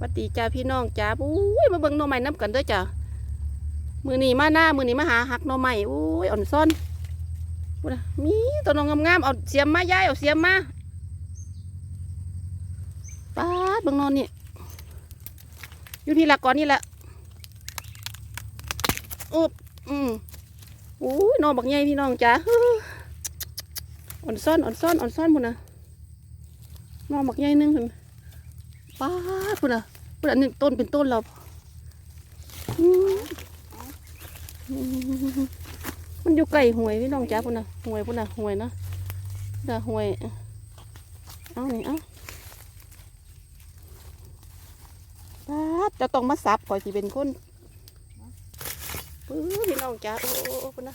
วัดดีจ้าพี่น้องจ้าอุ้ยมาเบิ่งหน่อไม้น้ำกันด้อจ้ามือนีมาหน้ามือนีมาหาหักหน่อไม้อุ้ยอ่อนซ่อนพูดนะมีตัวน้องงามๆเอาเสียมมาย้ายเอาเสียมมาป้าดเบิ่งนอนนี่อยู่ที่ละก่อนนี่แหละอุบอืมอุ้นอนบักใหญ่พี่น้องจ้าฮึอ่อนซ่อนอ่อนซ่อนอ่อนซ่อนพุ่นนะนอนบักใหญ่หนึงพุ่นป้าดพุ่นะ พุ่นอะหนึ่งต้นเป็นต้นเราอืมอืมมันอยู่ไกลหวยพี่น้องจ้าพุ่นอะหวยพุ่นอะหวยนะพุ่นอะหวยเอานี่เอาป้าจะต้องมาสับก่อนสิเป็นคนปื้อพี่น้องจ้าโอ้พุ่นอะ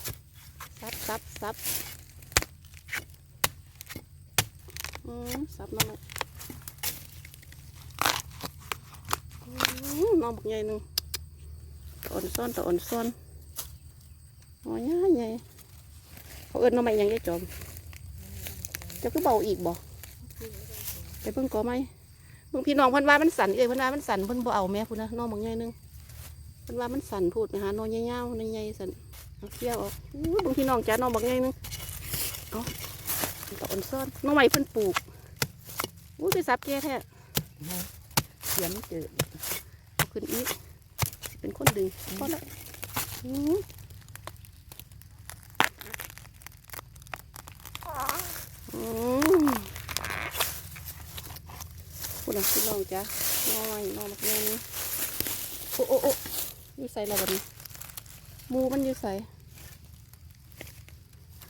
สับสับสับอืมสับมาเล ยอืมน้องบักใหญ่หนึ่งตะอ่อนซ่อนตะอ่อนซ่อนอ๋อใหญ่ใหญ่เขาเอิ้นน้องใหม่ยังได้จอมเจะก็เบาอีกบ่ไปเพิ่งก่อไหมเพิ่งพี่น้องพิ่นว่ามันสั่นเอ้ยพิ่นว่ามันสั่นเพิ่นบ่เอาแม่พุ่นะน้องบักใหญ่หนึงพิ่นว่ามันสั่นพูดนะฮะน้องใหญ่ๆน้องใหญ่สั่นเอาเที่ยวออกอู้บางพี่น้องจ้าน้องบักใหญ่หนึงเอาตะอ่อนซ่อนน้องใหม่เพิ่นปลูกอู้ไปซับแก่แท้ สียมเจอเอาขึ้นอีกสิเป็นคนดึงพอแล้วอืมอืมพูดหนังพี่น้องจ้ะน้อยน้อยแน่นี่โอ้โอ้โอ้อยู่ใส่แล้วบัดนี้มูมันอยู่ใส่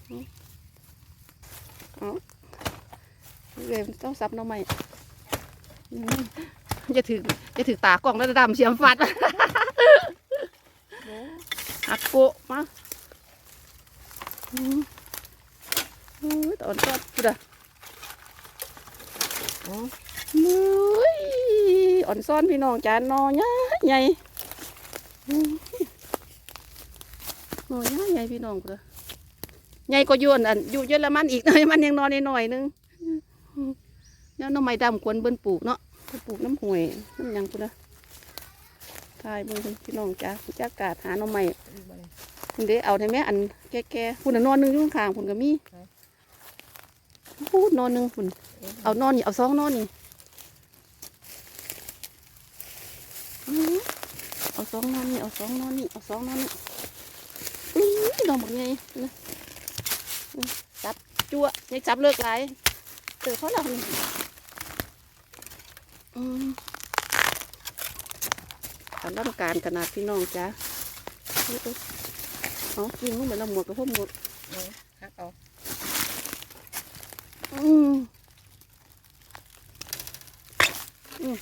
อืมเอาเลยต้องซับหน้องใหม่อืม จะถือจะถือตากล้องแล้วดำเสียมฟัดหักโกะมาอู้ตอนทอดกูดอ๋อมุ้ยอ่อนซ่อนพี่น้องจานนอใหญ่ใหญ่อืมนอใหญ่ใหญ่พี่น้องกูดะใหญ่ก็ยวนอันอยู่เยอรมันอีกหน่อยมันยังนอนในหน่อยนึงแล้วน้ำไม้ดำควรเบิ้นปลูกเนาะ ปลูกน้ำห่วยน้ำยังกูดะทายเบิ่งเพิ่นพี่น้องจ้าจ้ากาดหาหน้ำไม้คุณเด้เอาได้ไหมอันแก่ๆคุณนอนหนึงอยู่ข้างคุณก็มีพูดนอนหนึงคุณเอานอนนี่เอาสองนอนนี่เอาสองนอนนี่เอาสองนอนนี่เอาสองนอนนี่ดอกบักไงนะอื้อจับจั่วยังจับเลิกหลายเออเขาหลับ อันร่ำการขนาดพี่น้องจ้าเอ้ยเอ้ยเอากินมันเหมือนเราหมดกับพวกหมดฮักเอาอืมอืม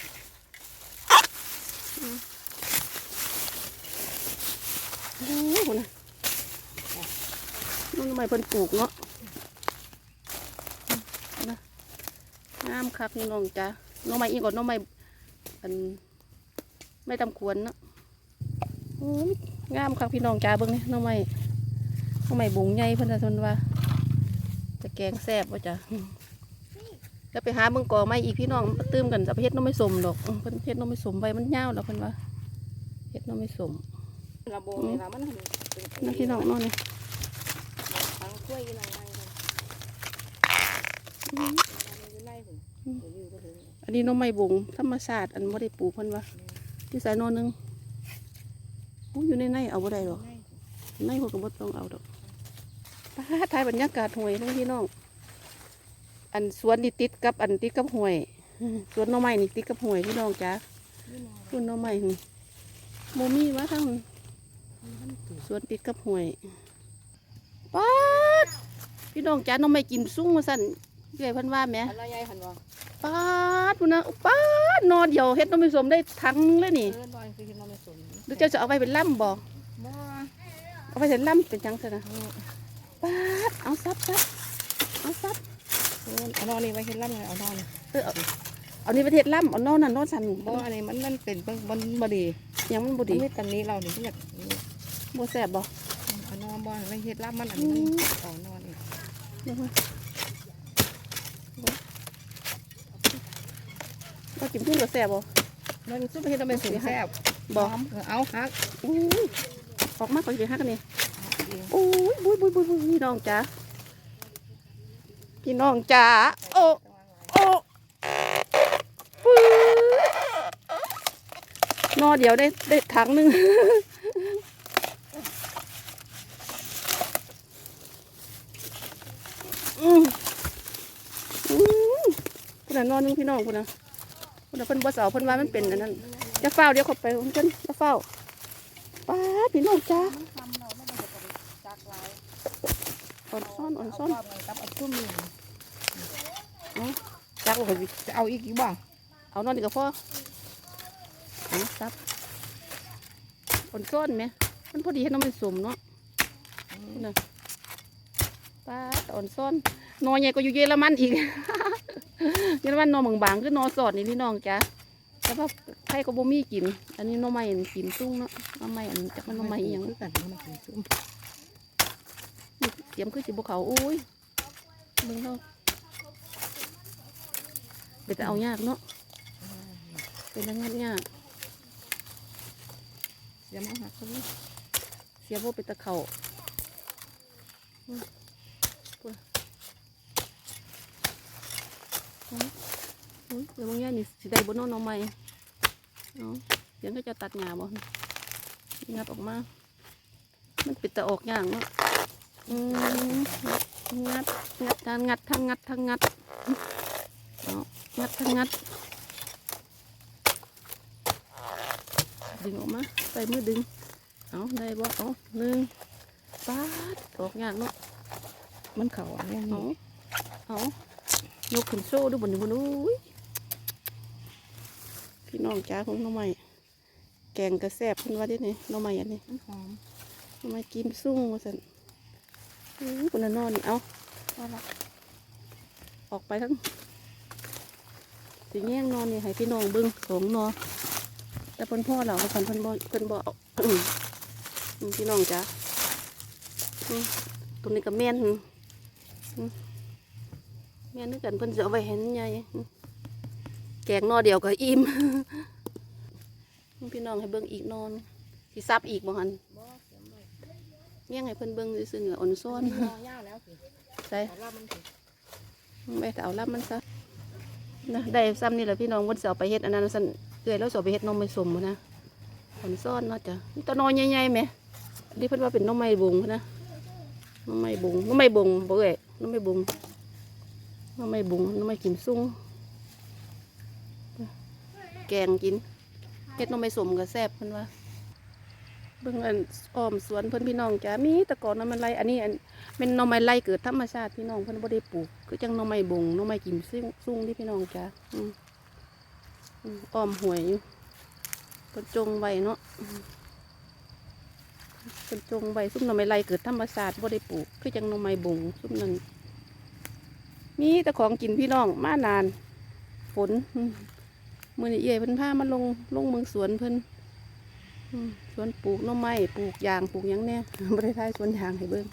อืมโอ้โหนะมันทำไมเพิ่นปลูกเนาะนะงามคักนี่น้องจ้าน้องไม้อีกก่อนน้องไม้อันไม่ตำควรเนาะโอ้ยงามคักพี่น้องจ้าเบิ่งนี่น้องไม้ทำไมบุงใหญ่เพิ่นจะทนว่าจะแกงแซ่บว่าจ้ะแล้วไปหาเมืองก่อไม่อีกพี่น้องมาตื้มกันจะไปเฮ็ดน้องไม่สมดอกอืมเพิ่นเฮ็ดน้องไม่สมไว้มันยาวแล้วเพิ่นว่าเฮ็ดน้องไม่สมระโบนี่ละมันเป็นนะพี่น้องเน้องนี่ทั้งกล้วยอะไรอะไรเลยอืมอยู่ในผม อันนี้น้องไม่บุงธรรมชาติอันบ่ได้ปลูกเพิ่นว่าที่สายนอนหนึงโอ้อยู่ในในเอาบ่ได้หรอกในพวกก็บ่ต้องเอาดอกป้าถ่ายบรรยากาศห้วยทั้งพี่น้อง อันสวนนี่ติดกับอันติดกับห้วย สวนน้องไม้นี่ติดกับห้วยพี่น้องจ้าคุณน้องใหม่หึโมมี่วะทั้งสวนติดกับห่วยป๊าพี่น้องจ้าน้องไม่กินซุ้งมาสั่น เกยเพันว่าแหม่อันละใหญ่หันบ่ป๊าดพุ่นนะป๊าดนอนเดียวเฮ็ดน้องไม่สมได้ทั้งเลยนี่เออน้อยคือกินมาไม่สนหรือเจ้าจะเอาไปเป็นล่ำบ่บ่เอาไปเป็นล่ำเป็นจังซะนะป๊าดเอาซับซับเอาซับเอานอนนี่ไว้เห็นล่ำเลยเอานอนเออเอาเอานี่ประเทศล่ำเอานอนนั่นนอนสั่นบ่อันนี้มันมันเป็นมันบ่ดียังมันบ่ดีดีไม่ตันนี้เราเนี่ยอยากบ่แซ่บบ่เอานอนบ่ไว้เห็ดล่ำมันอันนี้มันเอานอนอีก เดี๋ยวมา ก็กินพุ่งกับแซ่บบ่แล้วนี่ซุปเฮ็ดเอาไปสูงแซ่บบอกหอมเออเอาฮักอุ้ยออกมากกว่าสิฮักกันนี่เอาเองโอ้ยบุยบุยบุยบุยพี่น้องจ๋าพี่น้องจ๋าโอ้โอ้ปื๊ดนอเดียวได้ได้ถังหนึ่งอืมอืมคนน่ะนอนหนึงพี่น้องคนน่ะ คนน่ะเพิ่นบ่เสาเพิ่นว่ามันเป็นอันนั้นจะเฝ้าเดี๋ยวเขาไปผมจนจะเฝ้าป้าดพี่น้องจ้ามันทำเราไม่ได้จะไปจักหลายอ่อนซ่อนอ่อนซ่อนเาความเหมือนกับเอาซุ่มนี่จักเลยจะเอาอีกอีกบ่เอานอนดีกับพ่อเอาซับอ่อนซ่อนไหมมันพอดีให้น้องมันสมเนาะนี่นะป้าดอ่อนซ่อนนอใหญ่ก็อยู่เยอรมันอีก เยอรมันนอบางๆคือนอสอดนี่พี่น้องจ้าแต่ว่าใครก็บ่มีกิน อันนี้น้อไม้กินซุ้งเนาะน้อไม้อันจักมันน้อไม้อีหยังคือกันมันกินซุ่มเสียมคือสิบเขาอุ้ยเบิ่งเขาเป็นแต่เอายากเนาะเป็นแต่งานยากเดี๋ยวมาหักเขาดิเสียบ่เป็นตะเขาอืมปุ่นอืมอืม เดี๋ยวบางอย่างนี่สิได้บนน้องน้องใหม่เอาเสียงก็จะตัดหญ้าบ่งัดออกมา มันป็นตะออกยากเนาะงัดงัดทางงัดทางงัดทางงัดเอางัดทางงัดดึงออกมาใส่มือดึงเอาได้บ่เอาหนึ่งปาดออกยากเนาะมันเข่าอันนี้เอาเอา ยกขึ้นโซ่ดูบนนี้บนอุ้ยพี่น้องจ้าของน้องใหม่แกงกระแซบเพิ่นว่าได้นี่น้องใหม่อันนี้มันหอมน้องใหม่กินซุ่งว่าสันอื้อคนน่ะนอนนี่เอาว่าละออกไปทั้งสีแง่งนอนนี่ให้พี่น้องเบิ้งสองนอแต่เพิ่นพ่อเราเพิ่นเพิ่นบ่เพิ่นบ่เอาอืมพี่น้องจ้าอืมตัวนี้ก็แม่น แม่นึกกันเพิ่นจะเอาไว้เห็นใหญ่แกงนอเดียวก็อิ่มพี่น้องให้เบิ่งอีกนอนสิซับอีกบ่หันเมี่ยงให้เพิ่นเบิ่งซื่อๆออ่อนซ้อนมันงอาแล้วใส่แต่ว่ามันถึงไปเอาลับมันซะนะได้ซ้ำนี่แหละพี่น้องวันเสาร์ไปเฮ็ดอันนั้นสั่นเอื้อยแล้วเสาร์ไปเฮ็ดนมไม่สมนะอ่อนซ้อนเนาะจ้ะนี่ตะนอนใหญ่ๆแหมนนี้เพิ่นว่าเป็นน้องไม้บงนะน้องไม้บงน้องไม้บงบ่เอ้ยหน้องไม้บง น้องไม้บงหน้องไม้กิมซุ่งแกงกินเฮ็ดหน้องไม้สมก็แซ่บเพิ่นว่าเบิ่งอันอ้อมสวนเพิ่นพี่น้องจ้ะมีแตะกอนน้ำมันไหลอันนี้อันเป็นหน่อไม้ไล่เกิดธรรมชาติพี่น้องเพิ่นบ่ได้ปลูกคือจังหน่อไม้บงหน่อไม้กิมซึ่งซุ่งที่พี่น้องจ้ะอืมอืมอ้อมหวยอยู่เพิ่นจงไว้เนาะอืมเพิ่นจงไว้ซุ่มหน่อไม้ไล่เกิดธรรมชาติบ่ได้ปลูกคือจังหน่อไม้บงซุ่มนั้น มีแต่ของกินพี่น้องมานาน ฝนมือนี้เอื้อยเพิ่นพามาลงลงเมืองสวนเพิ่นสวนปลูกน่อไม้ปลูกยางปลูกยังแน่บ่ได้ทยสวนยางให้เบิ่ง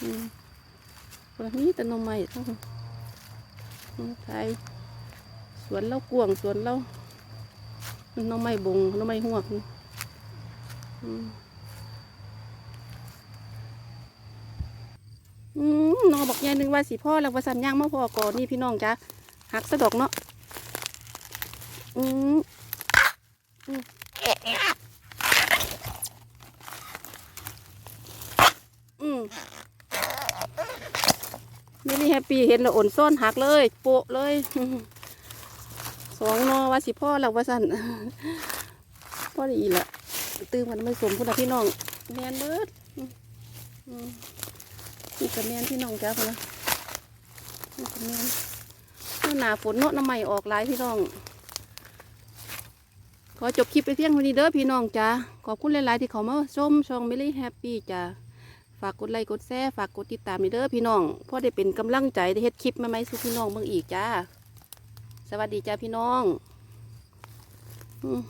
อืมวันนี้แต่นมใหม่ทั้งอืมไทยสวนเรากวางสวนเราหนมไม้บงหนมไม้หวกอืมอืม นอบอกยายนึงว่าสีพ่อแล้วว่าสันย่างมาพอก่อนนี่พี่น้องจ้ะหักสะดอกเนาะอืมอืมอืมนี่นี่แฮปปี้เห็นแล้วอ่อนซ่อนหักเลย โปะเลยสองนอว่าสิพ่อแล้วว่าสันพ่อดีละตื้อมันไม่สมพุ่นนะพี่น้องแมนเบิดอืมอืม นี่กับแมนพี่น้องจ้าพนะนี่กับแมนเมื่อหนาฝนเนาะน้ำใหม่ออกหลายพี่น้อง ขอจบคลิปไปเพียงเท่านี้เด้อพี่น้องจ้าขอบคุณหลายๆที่เขามาชมช่องมิลี่แฮปปี้จ้าฝากกดไลค์กดแชร์ฝากกดติดตามเด้อพี่น้องเพราะได้เป็นกำลังใจได้เฮ็ดคลิปใหมสู่พี่น้องเบิ่งอีกจ้า สวัสดีจ้าพี่น้อง อืม